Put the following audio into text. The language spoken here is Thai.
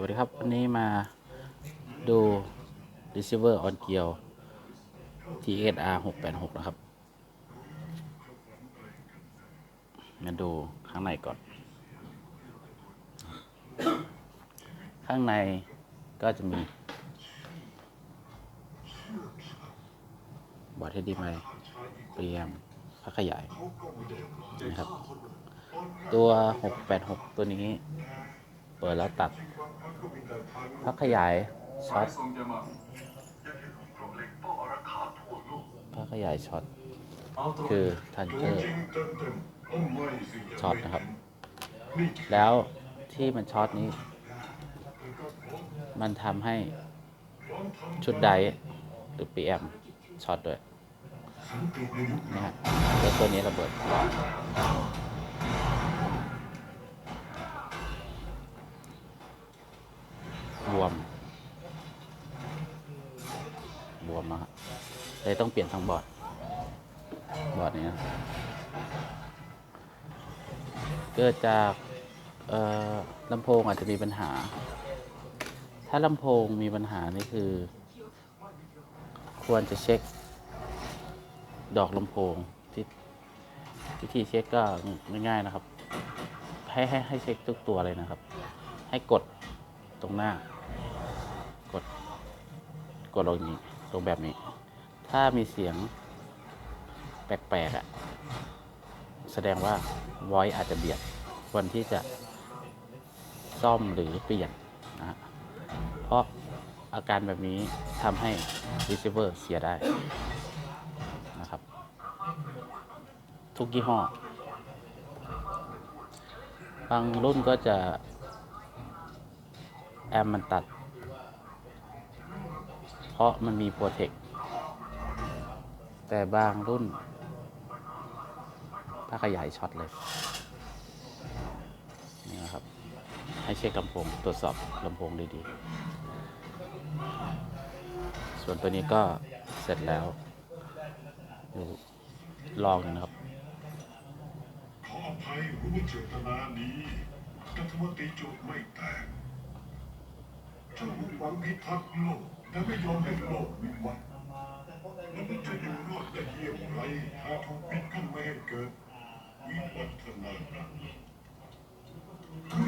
วัสดีครับวันนี้มาดู receiver on gear TSR 686 นะครับ มาดูข้างในก่อน ข้างในก็จะมีบอร์ด HDMI เปรียมพักขยายนะครับ ตัว 686 ตัวนี้ เปิดแล้วตัด พักขยายช็อตพักขยายช็อตคือทันเจอร์ช็อตนะครับ แล้วที่มันช็อตนี้ มันทำให้ชุดไดหรือ PM ช็อตด้วยนะฮะแล้วตัวนี้ระเบิด นะฮะเลยต้องเปลี่ยนทั้งบอร์ดบอร์ดนี้นะเกิดจากลำโพงอาจจะมีปัญหา ถ้าลำโพงมีปัญหานี่คือ ควรจะเช็ค ดอกลำโพงที่วิธีเช็คก็ง่ายๆนะครับ ให้ให้ให้เช็คทุกตัวเลยนะครับ ให้กดตรงหน้า กด กดลงอย่างนี้ ตรงแบบนี้ ถ้ามีเสียงแปลกๆอะ่ะ แสดงว่า voice อาจจะเบียดควรที่จะซ่อมหรือเปลี่ยนนะเพราะอาการแบบนี้ทำให้ receiver เสียได้นะครับ ทุกยี่ห้อ บางรุ่นก็จะ แอมมันตัด ราะมันมีโปรเทค แต่บางรุ่น ถ้าขยายช็อตเลย นี่นะครับ ให้เช็คลำโพง ตรวจสอบลำโพงดีๆ ส่วนตัวนี้ก็เสร็จแล้วอยู่ลองนะครับขออภัยรู้ว่าเจตนานี้แต่ทำไมตีจุดไม่แตกเจ้ามุ่งหวังพิทักษ์โลก และไม่ยอมให้โลกวิวัฒน์แล้วมันจะอยู่รอดได้เยี่ยมไรหากถูกปิดกั้นไม่ให้เกิดวิวัฒนาการคื